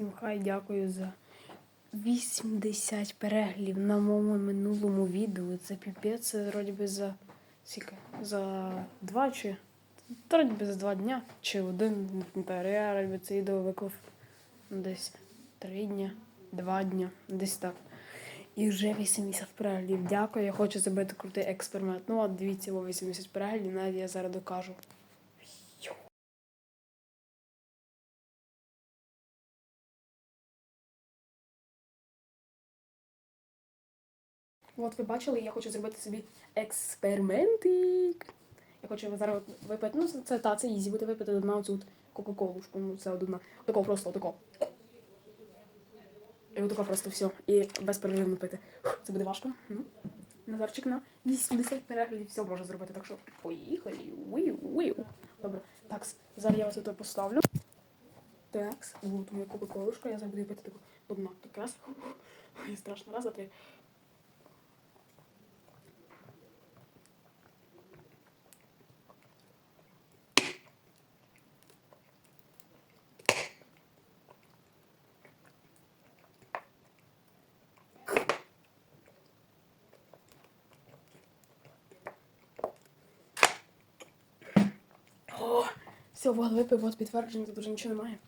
Всім хай дякую за 80 переглядів на моєму минулому відео. Це піпець, це вроді за скільки? За два чи. Вроді би за два дня чи один. Я вроді би це відео виклав десь три дня, два дня, десь так. І вже 80 переглядів. Дякую. Я хочу зробити крутий експеримент. Ну, от дивіться, о 80 переглядів, навіть я зараз докажу. От ви бачили, я хочу зробити собі експериментик. Я хочу зараз випити. Ну, це, та, це ізі, буде випити одна оцю Кока-Колушку. Ну, це одна. Отако просто, отако. І отако просто все. І безперервно пити. Це буде важко. Ну. Назарчик на 80 переглядів все може зробити. Так що поїхали. Уiu, уiu. Добре. Так, зараз я вас тут поставлю. Так, от моя кока-колушка, я зараз буду пити таку одна. Так раз. Ой, страшно. Раз, два, три. Все, вот випив, вот підтвердження, тут вже нічого немає.